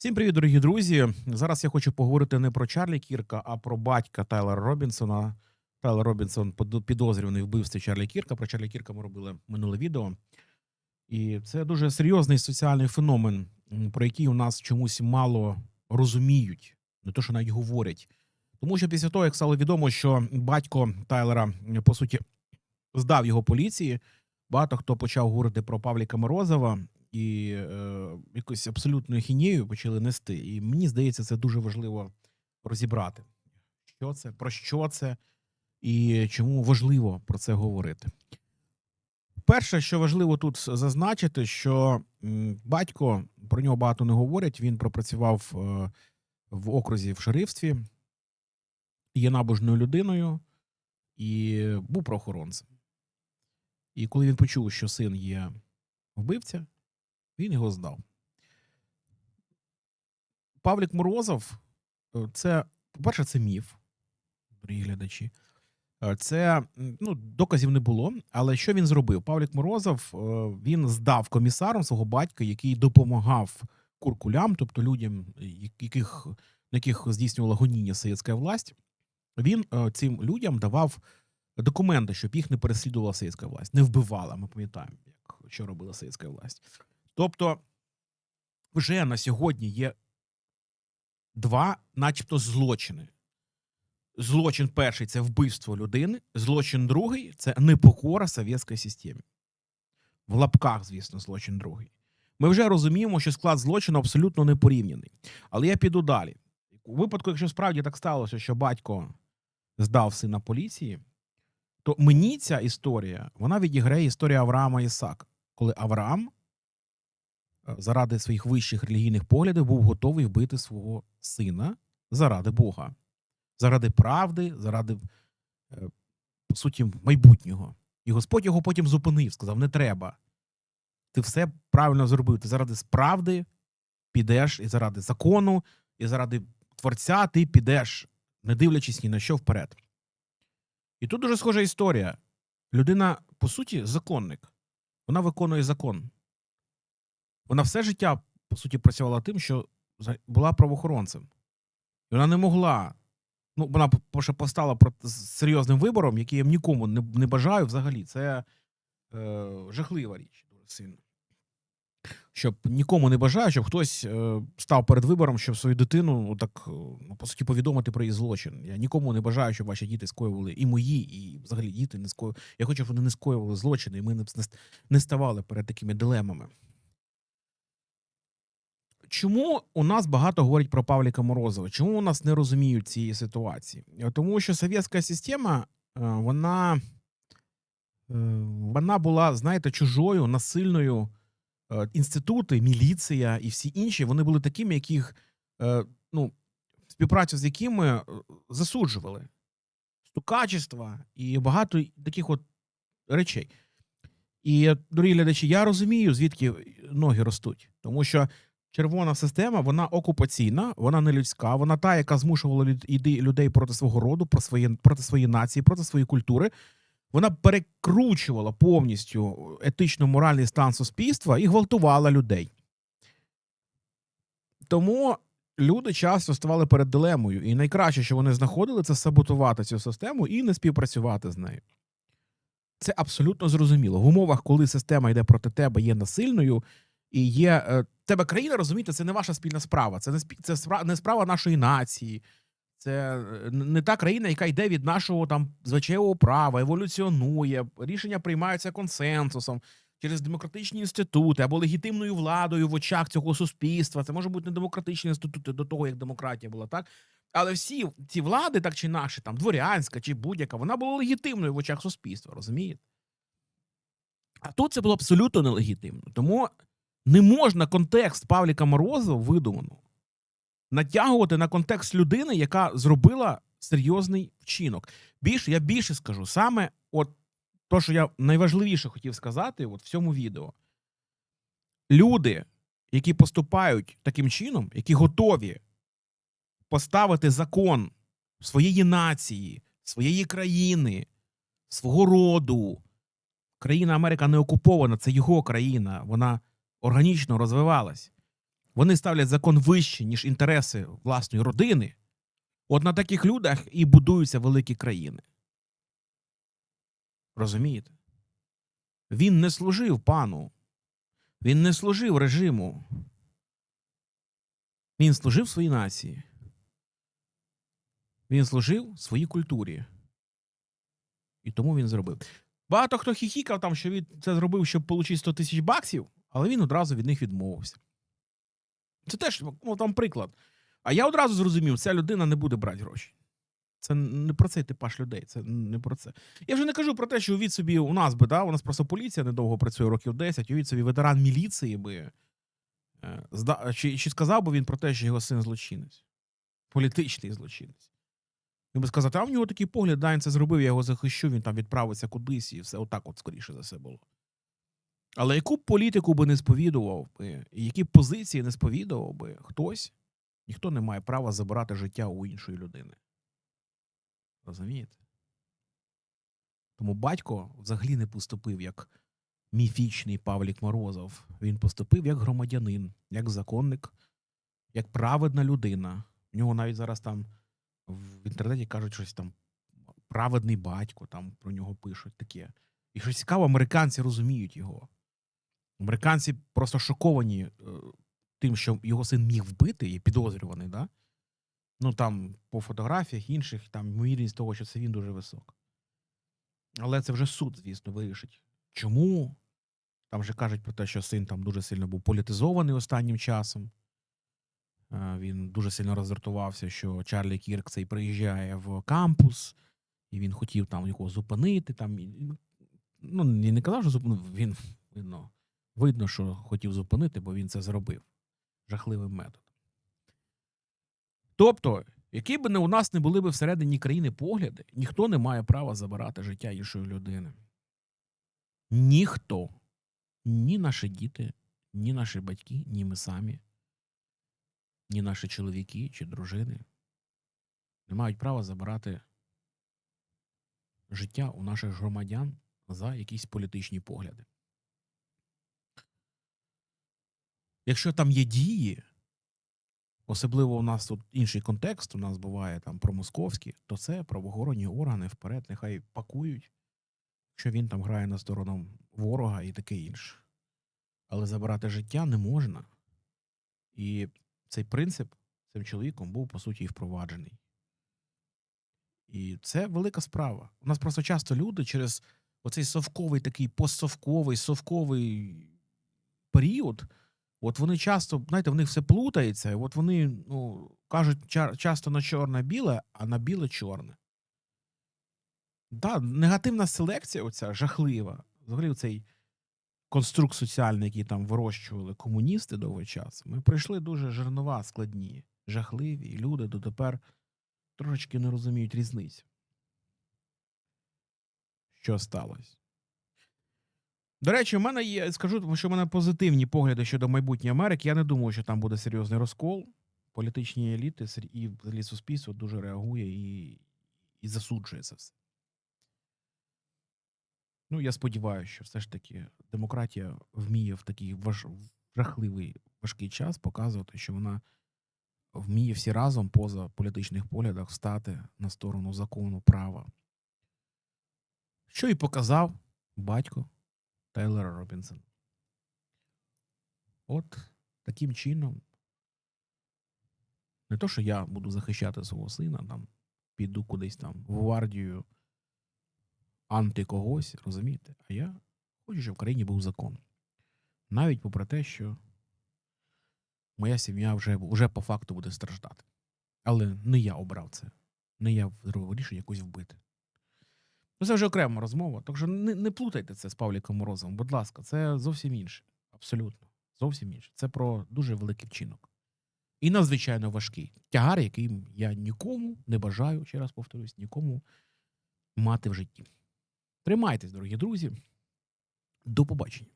Всім привіт, дорогі друзі. Зараз я хочу поговорити не про Чарлі Кірка, а про батька Тайлера Робінсона. Тайлер Робінсон підозрюваний вбивстві Чарлі Кірка. Про Чарлі Кірка ми робили минуле відео. І це дуже серйозний соціальний феномен, про який у нас чомусь мало розуміють, не то, що навіть говорять. Тому що після того, як стало відомо, що батько Тайлера, по суті, здав його поліції, багато хто почав говорити про Павліка Морозова і е, якусь абсолютну ахінею почали нести. І мені здається, це дуже важливо розібрати, що це, про що це і чому важливо про це говорити. Перше, що важливо тут зазначити, що батько про нього багато не говорять. Він пропрацював е, в окрузі в шерифстві, є набожною людиною і був правоохоронцем. І коли він почув, що син є вбивця, він його здав. Павлік Морозов е, це, по-перше, це міф, дорогі глядачі. Е, Це ну, доказів не було. Але що він зробив? Павлік Морозов е, він здав комісаром свого батька, який допомагав куркулям, тобто людям, яких, яких здійснювала гоніння совєтська власть. Він цим людям давав документи, щоб їх не переслідувала совєтська власть, не вбивала. Ми пам'ятаємо, як що робила совєтська власть. Тобто, вже на сьогодні є два, начебто, злочини. Злочин перший це вбивство людини, злочин другий це непокора совєтської системі. В лапках, звісно, злочин другий. Ми вже розуміємо, що склад злочину абсолютно не порівняний. Але я піду далі. У випадку, якщо справді так сталося, що батько здав сина поліції, то мені ця історія вона відіграє історію Авраама Ісака, коли Авраам заради своїх вищих релігійних поглядів був готовий вбити свого сина заради Бога, заради правди, заради, е, по суті, майбутнього. І Господь його потім зупинив, сказав: не треба. Ти все правильно зробив. Ти заради справди підеш і заради закону, і заради творця ти підеш, не дивлячись ні на що вперед. І тут дуже схожа історія. Людина, по суті, законник. Вона виконує закон. Вона все життя, по суті, працювала тим, що була правоохоронцем. І вона не могла. Ну, вона по- по- постала з серйозним вибором, який я нікому не, не бажаю взагалі. Це е, жахлива річ. Сильно. Щоб нікому не бажаю, щоб хтось е, став перед вибором, щоб свою дитину так, ну, по суті, повідомити про її злочин. Я нікому не бажаю, щоб ваші діти скоювали і мої, і взагалі діти не скоювали. Я хочу, щоб вони не скоювали злочини, і ми не, не ставали перед такими дилемами. Чому у нас багато говорять про Павліка Морозова? Чому у нас не розуміють цієї ситуації? Е, Тому що совєтська система, е, вона, е, вона була, знаєте, чужою, насильною. Інститути, міліція і всі інші, вони були такими, яких ну, співпрацю з якими засуджували стукачества і багато таких от речей. І, дорогі глядачі, я розумію, звідки ноги ростуть, тому що червона система вона окупаційна, вона не людська, вона та, яка змушувала люд- людей проти свого роду, про свої, проти своєї нації, проти своєї культури. Вона перекручувала повністю етично-моральний стан суспільства і гвалтувала людей. Тому люди часто ставали перед дилемою, і найкраще, що вони знаходили, це саботувати цю систему і не співпрацювати з нею. Це абсолютно зрозуміло. В умовах, коли система йде проти тебе, є насильною, і є е, тебе країна, розумієте, це не ваша спільна справа. Це не це спра- не справа нашої нації. Це е, не та країна, яка йде від нашого там звичайного права, еволюціонує, рішення приймаються консенсусом через демократичні інститути або легітимною владою в очах цього суспільства. Це може бути не демократичні інститути до того, як демократія була, так? Але всі ці влади, так чи інакше, там дворянська чи будь-яка, вона була легітимною в очах суспільства, розумієте? А тут це було абсолютно нелегітимно. Тому не можна контекст Павліка Морозова видуману натягувати на контекст людини, яка зробила серйозний вчинок. Більше я більше скажу, саме от то, що я найважливіше хотів сказати, от в цьому відео. Люди, які поступають таким чином, які готові поставити закон своєї нації, своєї країни, свого роду. Країна Америка не окупована, це його країна. Вона органічно розвивалась. Вони ставлять закон вище, ніж інтереси власної родини. От на таких людях і будуються великі країни. Розумієте? Він не служив пану. Він не служив режиму. Він служив своїй нації. Він служив своїй культурі. І тому він зробив. Багато хто хіхікав там, що він це зробив, щоб отримати 100 тисяч баксів, але він одразу від них відмовився. Це теж ну, там приклад. А я одразу зрозумів, ця людина не буде брати гроші. Це не про цей типаж людей, це не про це. Я вже не кажу про те, що від собі у нас би, да, у нас просто поліція недовго працює років 10, від собі ветеран міліції би. е, Чи, чи сказав би він про те, що його син злочинець? Політичний злочинець. Він би сказав, а в нього такий погляд, да, він це зробив, я його захищу, він там відправиться кудись і все отак, от скоріше за все було. Але яку б політику би не сповідував би, які б позиції не сповідував би хтось, ніхто не має права забирати життя у іншої людини. Розумієте? Тому батько взагалі не поступив як міфічний Павлік Морозов. Він поступив як громадянин, як законник, як праведна людина. У нього навіть зараз там в інтернеті кажуть щось там праведний батько, там про нього пишуть таке. І що цікаво, американці розуміють його. Американці просто шоковані е, тим, що його син міг вбити, і підозрюваний, да? Ну там по фотографіях інших, там ймовірність того, що це він дуже висока. Але це вже суд, звісно, вирішить. Чому? Там вже кажуть про те, що син там дуже сильно був політизований останнім часом. Е, Він дуже сильно роздратувався, що Чарлі Кірк цей приїжджає в кампус, і він хотів там його зупинити. Там, ну, не казав, що зупинив, він видно, видно, що хотів зупинити, бо він це зробив. Жахливий метод. Тобто, які б не у нас не були б всередині країни погляди, ніхто не має права забирати життя іншої людини. Ніхто. Ні наші діти, ні наші батьки, ні ми самі, ні наші чоловіки чи дружини не мають права забирати життя у наших громадян за якісь політичні погляди. Якщо там є дії, особливо у нас тут інший контекст, у нас буває там промосковський, то це правоохоронні органи вперед, нехай пакують, що він там грає на сторону ворога і таке інше. Але забирати життя не можна. І цей принцип цим чоловіком був, по суті, і впроваджений. І це велика справа. У нас просто часто люди через оцей совковий такий постсовковий, совковий період. От вони часто, знаєте, в них все плутається, і от вони ну, кажуть часто на чорне-біле, а на біле чорне. Да, негативна селекція, оця жахлива. Взагалі, цей конструкт соціальний, який там вирощували комуністи довгий час, ми прийшли дуже жернова, складні, жахливі, і люди дотепер трошечки не розуміють різниці. Що сталося? До речі, у мене є, скажу, що в мене позитивні погляди щодо майбутньої Америки. Я не думаю, що там буде серйозний розкол. Політичні еліти і взагалі суспільство дуже реагує і, і засуджує це все. Ну, я сподіваюся, що все ж таки демократія вміє в такий важ... жахливий важкий час показувати, що вона вміє всі разом поза політичних поглядах встати на сторону закону права. Що і показав батько Тейлора Робінсона. От таким чином. Не то, що я буду захищати свого сина, там, піду кудись там в гвардію анти когось, розумієте? А я хочу, щоб в країні був закон. Навіть попри те, що моя сім'я вже, вже по факту буде страждати. Але не я обрав це. Не я зробив рішення якусь вбити. Ну, це вже окрема розмова. Так що не, не плутайте це з Павліком Морозовим, будь ласка, це зовсім інше. Абсолютно. Зовсім інше. Це про дуже великий вчинок. І надзвичайно важкий тягар, який я нікому не бажаю, ще раз повторюсь, нікому мати в житті. Тримайтесь, дорогі друзі. До побачення.